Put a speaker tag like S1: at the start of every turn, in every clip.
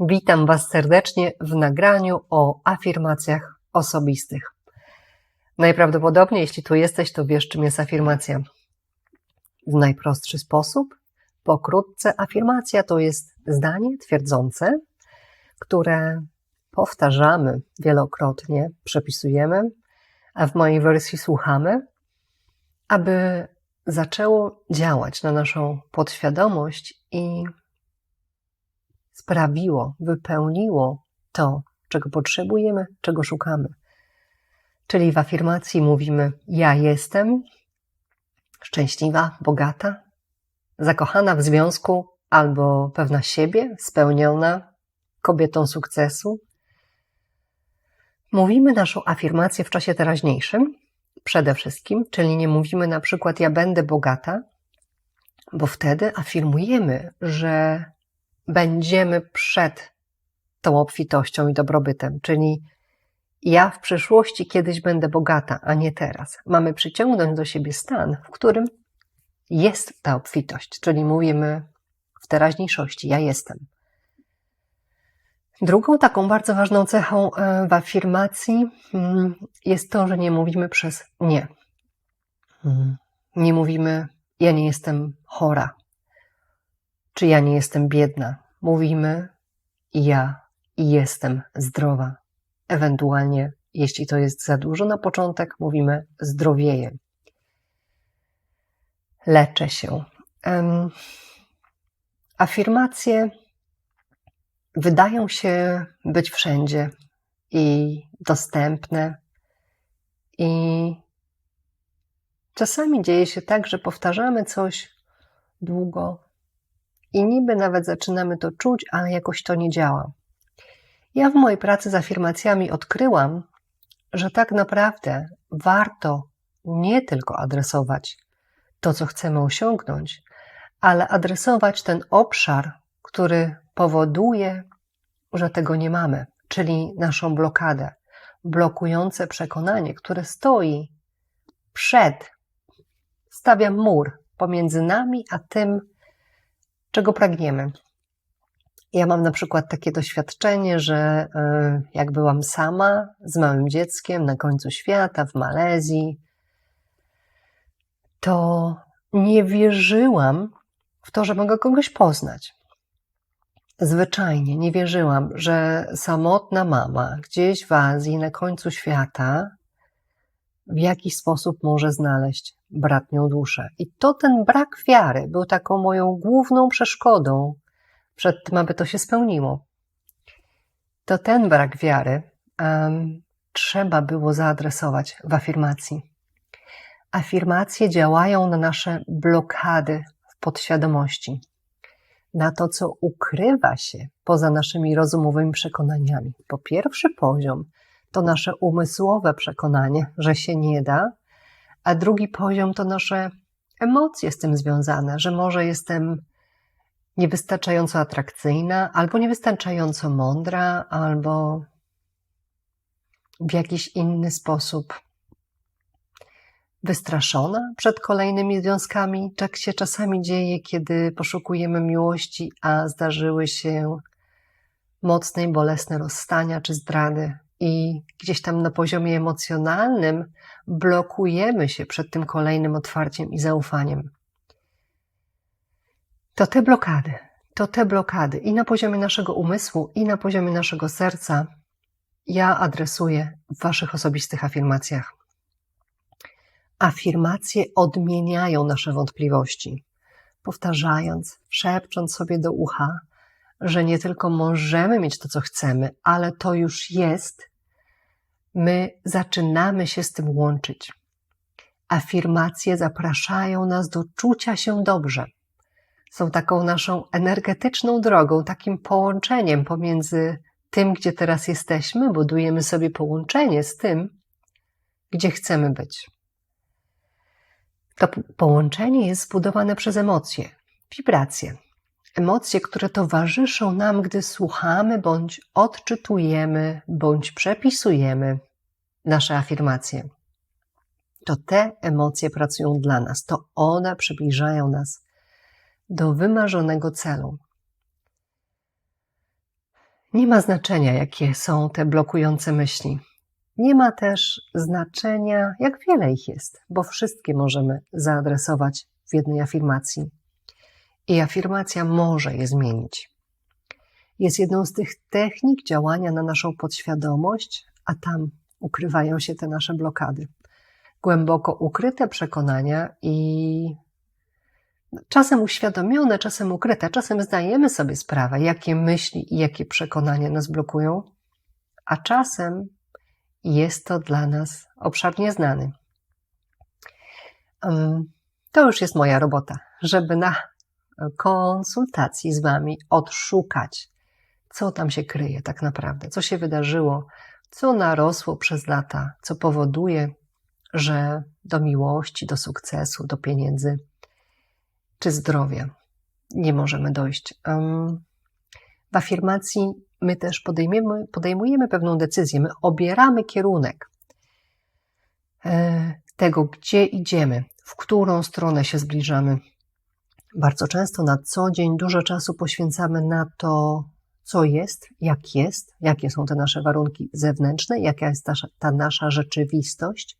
S1: Witam Was serdecznie w nagraniu o afirmacjach osobistych. Najprawdopodobniej, jeśli tu jesteś, to wiesz, czym jest afirmacja. W najprostszy sposób, pokrótce, afirmacja to jest zdanie twierdzące, które powtarzamy wielokrotnie, przepisujemy, a w mojej wersji słuchamy, aby zaczęło działać na naszą podświadomość i sprawiło, wypełniło to, czego potrzebujemy, czego szukamy. Czyli w afirmacji mówimy: Ja jestem szczęśliwa, bogata, zakochana w związku albo pewna siebie, spełniona, kobietą sukcesu. Mówimy naszą afirmację w czasie teraźniejszym, przede wszystkim, czyli nie mówimy na przykład: Ja będę bogata, bo wtedy afirmujemy, że będziemy przed tą obfitością i dobrobytem, czyli ja w przyszłości kiedyś będę bogata, a nie teraz. Mamy przyciągnąć do siebie stan, w którym jest ta obfitość, czyli mówimy w teraźniejszości: Ja jestem. Drugą taką bardzo ważną cechą e, w afirmacji mm, jest to, że nie mówimy przez nie. Mm. Nie mówimy: Ja nie jestem chora, czy ja nie jestem biedna. Mówimy: Ja jestem zdrowa. Ewentualnie, jeśli to jest za dużo na początek, mówimy: Zdrowieję. Leczę się. Um, afirmacje wydają się być wszędzie i dostępne, i czasami dzieje się tak, że powtarzamy coś długo i niby nawet zaczynamy to czuć, ale jakoś to nie działa. Ja w mojej pracy z afirmacjami odkryłam, że tak naprawdę warto nie tylko adresować to, co chcemy osiągnąć, ale adresować ten obszar, który powoduje, że tego nie mamy, czyli naszą blokadę, blokujące przekonanie, które stoi przed, stawia mur pomiędzy nami a tym, czego pragniemy. Ja mam na przykład takie doświadczenie, że e, jak byłam sama z małym dzieckiem na końcu świata w Malezji, to nie wierzyłam w to, że mogę kogoś poznać. Zwyczajnie nie wierzyłam, że samotna mama gdzieś w Azji, na końcu świata, w jakiś sposób może znaleźć bratnią duszę. I to ten brak wiary był taką moją główną przeszkodą przed tym, aby to się spełniło. To ten brak wiary um, trzeba było zaadresować w afirmacji. Afirmacje działają na nasze blokady w podświadomości na to, co ukrywa się poza naszymi rozumowymi przekonaniami. Po pierwszy poziom to nasze umysłowe przekonanie, że się nie da, a drugi poziom to nasze emocje z tym związane, że może jestem niewystarczająco atrakcyjna, albo niewystarczająco mądra, albo w jakiś inny sposób wystraszona przed kolejnymi związkami. Tak się czasami dzieje, kiedy poszukujemy miłości, a zdarzyły się mocne i bolesne rozstania czy zdrady. I gdzieś tam na poziomie emocjonalnym blokujemy się przed tym kolejnym otwarciem i zaufaniem. To te blokady, to te blokady i na poziomie naszego umysłu, i na poziomie naszego serca ja adresuję w Waszych osobistych afirmacjach. Afirmacje odmieniają nasze wątpliwości, powtarzając, szepcząc sobie do ucha, że nie tylko możemy mieć to, co chcemy, ale to już jest, my zaczynamy się z tym łączyć. Afirmacje zapraszają nas do czucia się dobrze. Są taką naszą energetyczną drogą, takim połączeniem pomiędzy tym, gdzie teraz jesteśmy, budujemy sobie połączenie z tym, gdzie chcemy być. To połączenie jest zbudowane przez emocje, wibracje. Emocje, które towarzyszą nam, gdy słuchamy bądź odczytujemy, bądź przepisujemy nasze afirmacje. To te emocje pracują dla nas, to one przybliżają nas do wymarzonego celu. Nie ma znaczenia, jakie są te blokujące myśli. Nie ma też znaczenia, jak wiele ich jest, bo wszystkie możemy zaadresować w jednej afirmacji. I afirmacja może je zmienić. Jest jedną z tych technik działania na naszą podświadomość, a tam ukrywają się te nasze blokady. Głęboko ukryte przekonania i czasem uświadomione, czasem ukryte, czasem zdajemy sobie sprawę, jakie myśli i jakie przekonania nas blokują, a czasem jest to dla nas obszar nieznany. To już jest moja robota, żeby na konsultacji z Wami odszukać, co tam się kryje tak naprawdę, co się wydarzyło, co narosło przez lata, co powoduje, że do miłości, do sukcesu, do pieniędzy czy zdrowia nie możemy dojść. W afirmacji my też podejmujemy, podejmujemy pewną decyzję, my obieramy kierunek e, tego, gdzie idziemy, w którą stronę się zbliżamy. Bardzo często na co dzień dużo czasu poświęcamy na to, co jest, jak jest, jakie są te nasze warunki zewnętrzne, jaka jest ta, ta nasza rzeczywistość.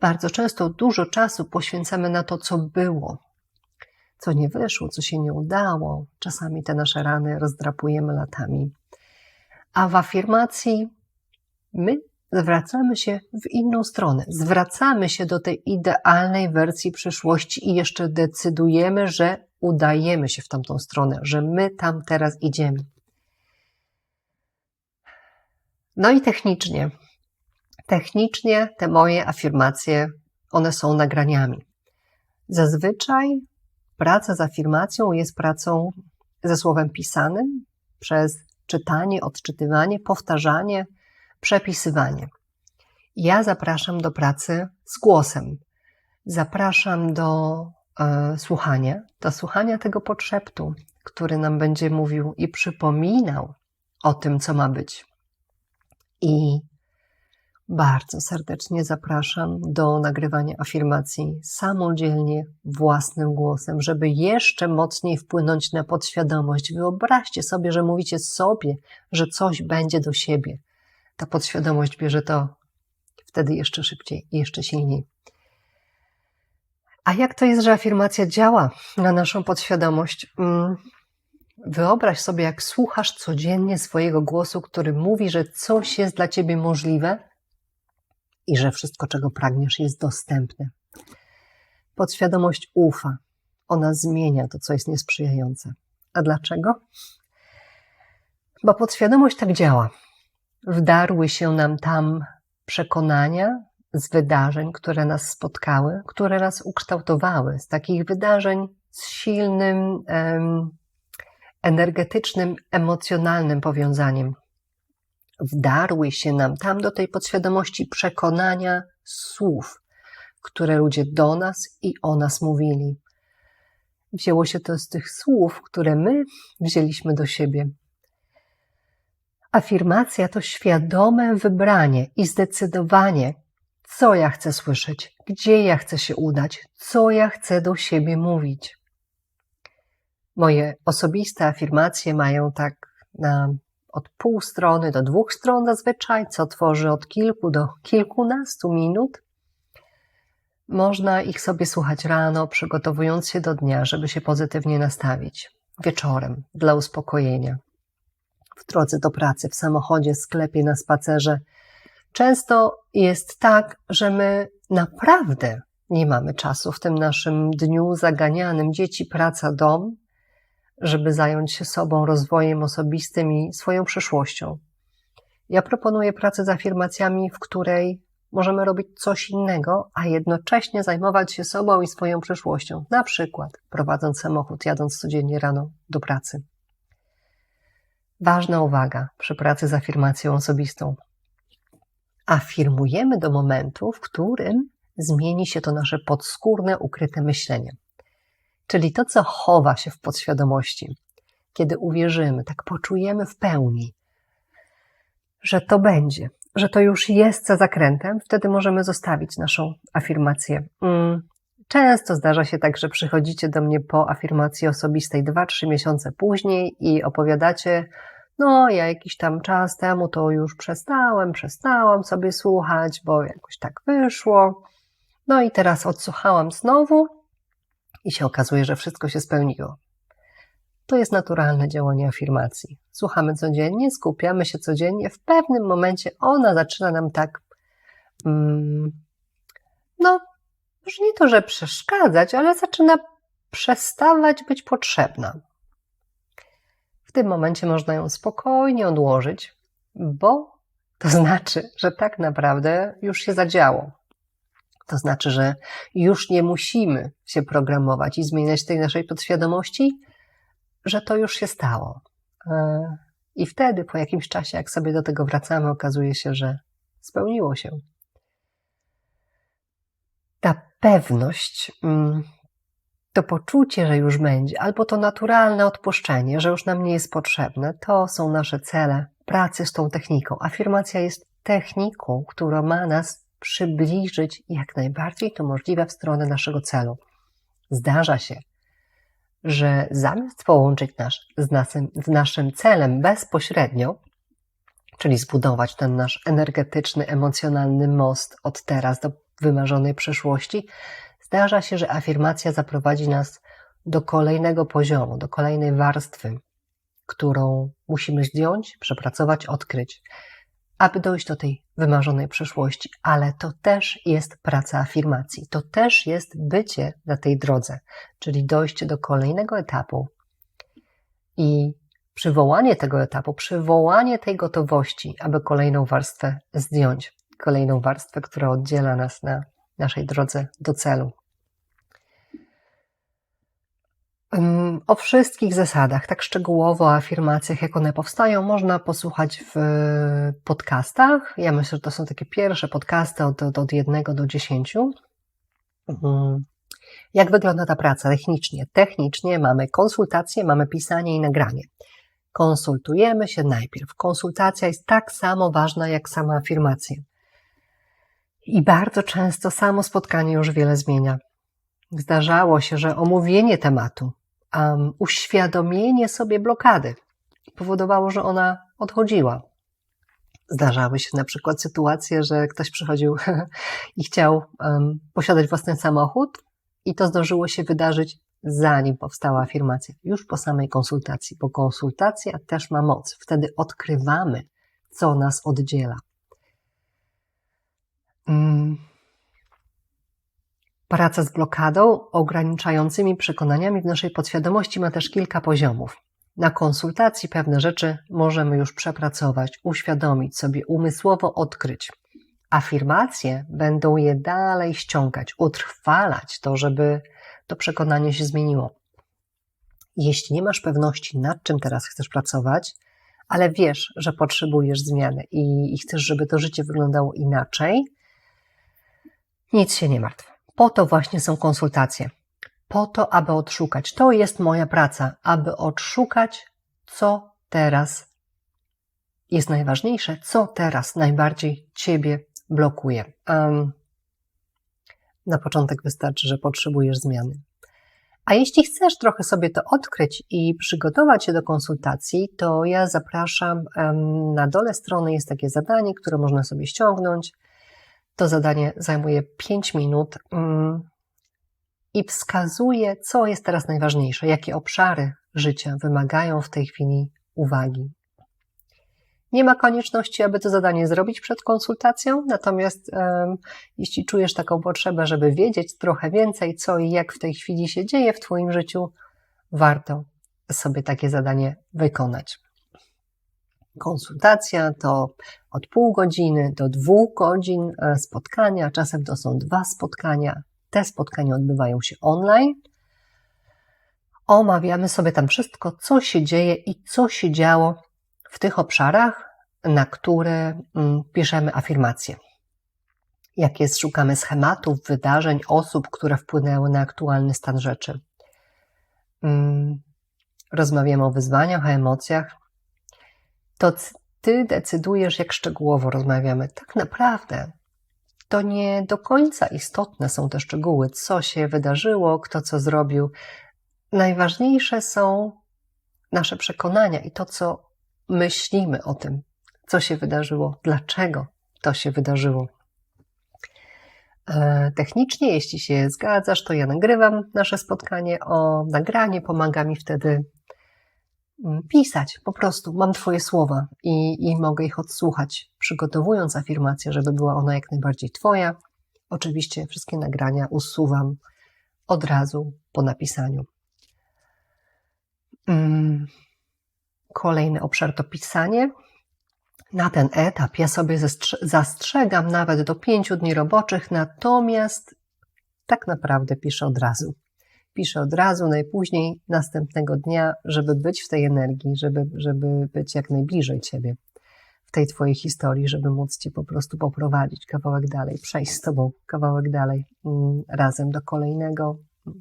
S1: Bardzo często dużo czasu poświęcamy na to, co było, co nie wyszło, co się nie udało. Czasami te nasze rany rozdrapujemy latami. A w afirmacji my zwracamy się w inną stronę. Zwracamy się do tej idealnej wersji przyszłości i jeszcze decydujemy, że udajemy się w tamtą stronę, że my tam teraz idziemy. No i technicznie. Technicznie te moje afirmacje, one są nagraniami. Zazwyczaj praca z afirmacją jest pracą ze słowem pisanym przez czytanie, odczytywanie, powtarzanie, przepisywanie. Ja zapraszam do pracy z głosem. Zapraszam do e, słuchania, do słuchania tego podszeptu, który nam będzie mówił i przypominał o tym, co ma być. I bardzo serdecznie zapraszam do nagrywania afirmacji samodzielnie, własnym głosem, żeby jeszcze mocniej wpłynąć na podświadomość. Wyobraźcie sobie, że mówicie sobie, że coś będzie do siebie. Ta podświadomość bierze to wtedy jeszcze szybciej i jeszcze silniej. A jak to jest, że afirmacja działa na naszą podświadomość? Mm, wyobraź sobie, jak słuchasz codziennie swojego głosu, który mówi, że coś jest dla ciebie możliwe i że wszystko, czego pragniesz, jest dostępne. Podświadomość ufa. Ona zmienia to, co jest niesprzyjające. A dlaczego? Bo podświadomość tak działa. Wdarły się nam tam przekonania z wydarzeń, które nas spotkały, które nas ukształtowały, z takich wydarzeń z silnym, energetycznym, emocjonalnym powiązaniem wdarły się nam tam do tej podświadomości przekonania słów, które ludzie do nas i o nas mówili. Wzięło się to z tych słów, które my wzięliśmy do siebie. Afirmacja to świadome wybranie i zdecydowanie, co ja chcę słyszeć, gdzie ja chcę się udać, co ja chcę do siebie mówić. Moje osobiste afirmacje mają tak na od pół strony do dwóch stron zazwyczaj, co tworzy od kilku do kilkunastu minut. Można ich sobie słuchać rano, przygotowując się do dnia, żeby się pozytywnie nastawić. Wieczorem, dla uspokojenia. W drodze do pracy, w samochodzie, sklepie, na spacerze. Często jest tak, że my naprawdę nie mamy czasu w tym naszym dniu zaganianym dzieci, praca, dom, żeby zająć się sobą, rozwojem osobistym i swoją przyszłością. Ja proponuję pracę z afirmacjami, w której możemy robić coś innego, a jednocześnie zajmować się sobą i swoją przyszłością, na przykład prowadząc samochód, jadąc codziennie rano do pracy. Ważna uwaga przy pracy z afirmacją osobistą. Afirmujemy do momentu, w którym zmieni się to nasze podskórne, ukryte myślenie czyli to, co chowa się w podświadomości. Kiedy uwierzymy, tak poczujemy w pełni, że to będzie, że to już jest za zakrętem, wtedy możemy zostawić naszą afirmację. Mm, często zdarza się tak, że przychodzicie do mnie po afirmacji osobistej 2-3 miesiące później i opowiadacie No, ja jakiś tam czas temu to już przestałem, przestałam sobie słuchać, bo jakoś tak wyszło. No i teraz odsłuchałam znowu i się okazuje, że wszystko się spełniło. To jest naturalne działanie afirmacji. Słuchamy codziennie, skupiamy się codziennie. W pewnym momencie ona zaczyna nam tak, mm, no, już nie to, że przeszkadzać, ale zaczyna przestawać być potrzebna. W tym momencie można ją spokojnie odłożyć, bo to znaczy, że tak naprawdę już się zadziało. To znaczy, że już nie musimy się programować i zmieniać tej naszej podświadomości, że to już się stało. E, I wtedy, po jakimś czasie, jak sobie do tego wracamy, okazuje się, że spełniło się. Ta pewność, mm, to poczucie, że już będzie, albo to naturalne odpuszczenie, że już nam nie jest potrzebne, to są nasze cele pracy z tą techniką. Afirmacja jest techniką, która ma nas przybliżyć jak najbardziej to możliwe w stronę naszego celu. Zdarza się, że zamiast połączyć nas z naszym, z naszym celem bezpośrednio, czyli zbudować ten nasz energetyczny, emocjonalny most od teraz do wymarzonej przyszłości, zdarza się, że afirmacja zaprowadzi nas do kolejnego poziomu, do kolejnej warstwy, którą musimy zdjąć, przepracować, odkryć, aby dojść do tej wymarzonej przyszłości. Ale to też jest praca afirmacji, to też jest bycie na tej drodze, czyli dojście do kolejnego etapu i przywołanie tego etapu, przywołanie tej gotowości, aby kolejną warstwę zdjąć, kolejną warstwę, która oddziela nas na naszej drodze do celu. O wszystkich zasadach, tak szczegółowo o afirmacjach, jak one powstają, można posłuchać w podcastach. Ja myślę, że to są takie pierwsze podcasty od, od, od jednego do dziesięciu. Mhm. Jak wygląda ta praca technicznie? Technicznie mamy konsultacje, mamy pisanie i nagranie. Konsultujemy się najpierw. Konsultacja jest tak samo ważna jak sama afirmacja. I bardzo często samo spotkanie już wiele zmienia. Zdarzało się, że omówienie tematu, um, uświadomienie sobie blokady powodowało, że ona odchodziła. Zdarzały się na przykład sytuacje, że ktoś przychodził i chciał um, posiadać własny samochód, i to zdążyło się wydarzyć zanim powstała afirmacja, już po samej konsultacji, bo konsultacja też ma moc. Wtedy odkrywamy, co nas oddziela. Mm. Praca z blokadą, ograniczającymi przekonaniami w naszej podświadomości ma też kilka poziomów. Na konsultacji pewne rzeczy możemy już przepracować, uświadomić sobie, umysłowo odkryć. Afirmacje będą je dalej ściągać, utrwalać to, żeby to przekonanie się zmieniło. Jeśli nie masz pewności, nad czym teraz chcesz pracować, ale wiesz, że potrzebujesz zmiany i, i chcesz, żeby to życie wyglądało inaczej, nic się nie martw. Po to właśnie są konsultacje. Po to, aby odszukać. To jest moja praca, aby odszukać, co teraz jest najważniejsze, co teraz najbardziej Ciebie blokuje. Um, na początek wystarczy, że potrzebujesz zmiany. A jeśli chcesz trochę sobie to odkryć i przygotować się do konsultacji, to ja zapraszam. Na dole strony jest takie zadanie, które można sobie ściągnąć. To zadanie zajmuje 5 minut um, i wskazuje, co jest teraz najważniejsze, jakie obszary życia wymagają w tej chwili uwagi. Nie ma konieczności, aby to zadanie zrobić przed konsultacją, natomiast um, jeśli czujesz taką potrzebę, żeby wiedzieć trochę więcej, co i jak w tej chwili się dzieje w Twoim życiu, warto sobie takie zadanie wykonać. Konsultacja to od pół godziny do dwóch godzin e, spotkania, czasem to są dwa spotkania. Te spotkania odbywają się online. Omawiamy sobie tam wszystko, co się dzieje i co się działo w tych obszarach, na które mm, piszemy afirmacje. Jak jest, szukamy schematów, wydarzeń, osób, które wpłynęły na aktualny stan rzeczy. Mm, rozmawiamy o wyzwaniach, o emocjach. To ty decydujesz, jak szczegółowo rozmawiamy. Tak naprawdę to nie do końca istotne są te szczegóły, co się wydarzyło, kto co zrobił. Najważniejsze są nasze przekonania i to, co myślimy o tym, co się wydarzyło, dlaczego to się wydarzyło. E, technicznie, jeśli się zgadzasz, to ja nagrywam nasze spotkanie o nagranie, pomaga mi wtedy pisać. Po prostu mam Twoje słowa i, i mogę ich odsłuchać, przygotowując afirmację, żeby była ona jak najbardziej Twoja. Oczywiście wszystkie nagrania usuwam od razu po napisaniu. Mm, kolejny obszar to pisanie. Na ten etap ja sobie zastrzegam nawet do pięciu dni roboczych, natomiast tak naprawdę piszę od razu. Piszę od razu, najpóźniej następnego dnia, żeby być w tej energii, żeby, żeby być jak najbliżej Ciebie w tej Twojej historii, żeby móc Cię po prostu poprowadzić kawałek dalej, przejść z Tobą kawałek dalej mm, razem do kolejnego,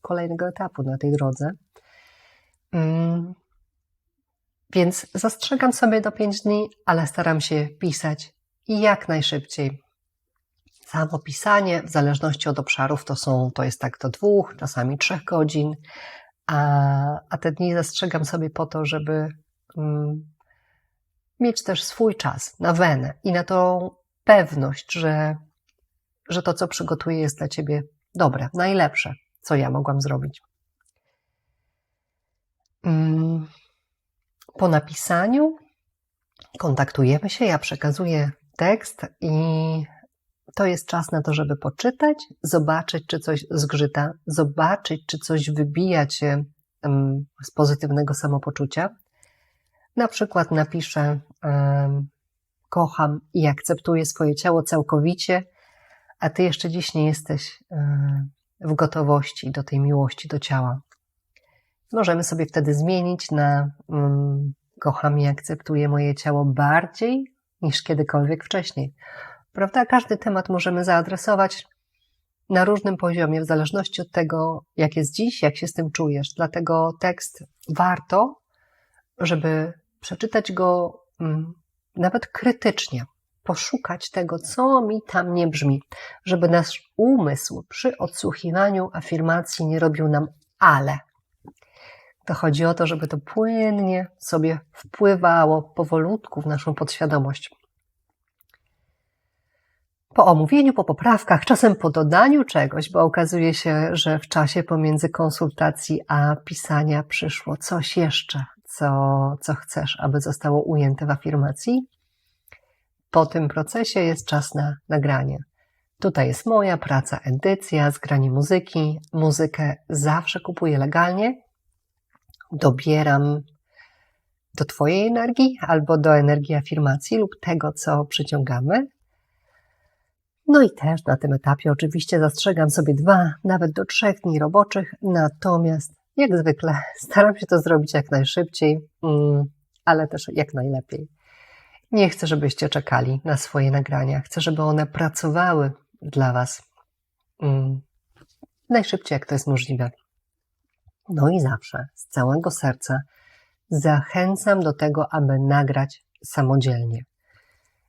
S1: kolejnego etapu na tej drodze. Mm, więc zastrzegam sobie do 5 dni, ale staram się pisać jak najszybciej. Samo pisanie, w zależności od obszarów, to, są, to jest tak do dwóch, czasami trzech godzin, a, a te dni zastrzegam sobie po to, żeby mm, mieć też swój czas na wenę i na tą pewność, że, że to, co przygotuję, jest dla ciebie dobre, najlepsze, co ja mogłam zrobić. Mm. Po napisaniu kontaktujemy się, ja przekazuję tekst i to jest czas na to, żeby poczytać, zobaczyć, czy coś zgrzyta, zobaczyć, czy coś wybija cię z pozytywnego samopoczucia. Na przykład napiszę: Kocham i akceptuję swoje ciało całkowicie, a ty jeszcze dziś nie jesteś w gotowości do tej miłości do ciała. Możemy sobie wtedy zmienić na kocham i akceptuję moje ciało bardziej niż kiedykolwiek wcześniej. Prawda? Każdy temat możemy zaadresować na różnym poziomie, w zależności od tego, jak jest dziś, jak się z tym czujesz. Dlatego tekst warto, żeby przeczytać go um, nawet krytycznie, poszukać tego, co mi tam nie brzmi, żeby nasz umysł przy odsłuchiwaniu afirmacji nie robił nam ale to chodzi o to, żeby to płynnie sobie wpływało powolutku w naszą podświadomość. Po omówieniu, po poprawkach, czasem po dodaniu czegoś, bo okazuje się, że w czasie pomiędzy konsultacji a pisania przyszło coś jeszcze, co, co chcesz, aby zostało ujęte w afirmacji. Po tym procesie jest czas na nagranie. Tutaj jest moja praca, edycja, zgranie muzyki. Muzykę zawsze kupuję legalnie, dobieram do Twojej energii albo do energii afirmacji lub tego, co przyciągamy. No i też na tym etapie oczywiście zastrzegam sobie dwa, nawet do trzech dni roboczych, natomiast jak zwykle staram się to zrobić jak najszybciej, mm, ale też jak najlepiej. Nie chcę, żebyście czekali na swoje nagrania. Chcę, żeby one pracowały dla Was mm, najszybciej, jak to jest możliwe. No i zawsze z całego serca zachęcam do tego, aby nagrać samodzielnie.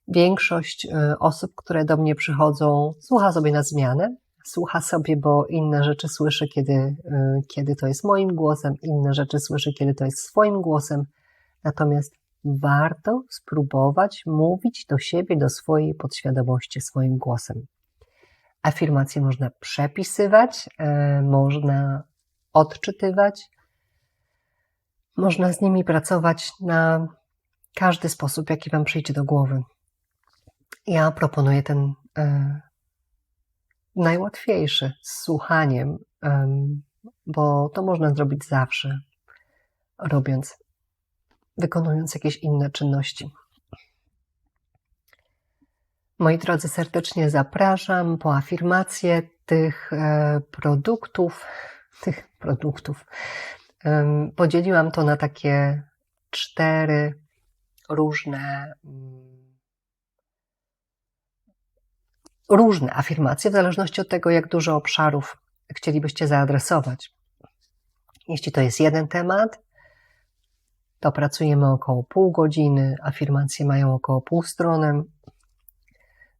S1: Większość y, osób, które do mnie przychodzą, słucha sobie na zmianę, słucha sobie, bo inne rzeczy słyszy, kiedy, y, kiedy to jest moim głosem, inne rzeczy słyszy, kiedy to jest swoim głosem. Natomiast warto spróbować mówić do siebie, do swojej podświadomości swoim głosem. Afirmacje można przepisywać, y, można odczytywać. Można z nimi pracować na każdy sposób, jaki Wam przyjdzie do głowy. Ja proponuję ten e, najłatwiejszy z słuchaniem, e, bo to można zrobić zawsze, robiąc, wykonując jakieś inne czynności. Moi drodzy, serdecznie zapraszam po afirmację tych e, produktów, tych produktów. Podzieliłam to na takie cztery różne mm, różne afirmacje, w zależności od tego, jak dużo obszarów chcielibyście zaadresować. Jeśli to jest jeden temat, to pracujemy około pół godziny, afirmacje mają około pół strony.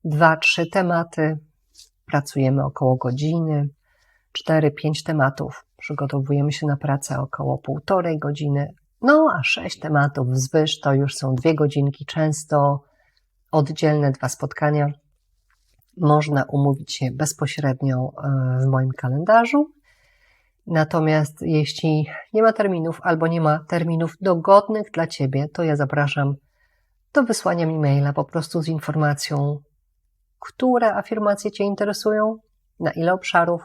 S1: Dwa, trzy tematy, pracujemy około godziny. 4-5 tematów. Przygotowujemy się na pracę około półtorej godziny. No a sześć tematów wzwyż to już są dwie godzinki, często oddzielne dwa spotkania. Można umówić się bezpośrednio e, w moim kalendarzu. Natomiast jeśli nie ma terminów albo nie ma terminów dogodnych dla Ciebie, to ja zapraszam do wysłania mi maila po prostu z informacją, które afirmacje Cię interesują, na ile obszarów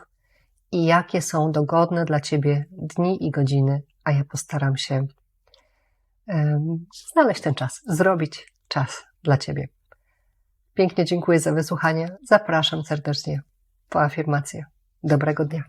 S1: i jakie są dogodne dla Ciebie dni i godziny, a ja postaram się um, znaleźć ten czas, zrobić czas dla Ciebie. Pięknie dziękuję za wysłuchanie. Zapraszam serdecznie po afirmację. Dobrego dnia.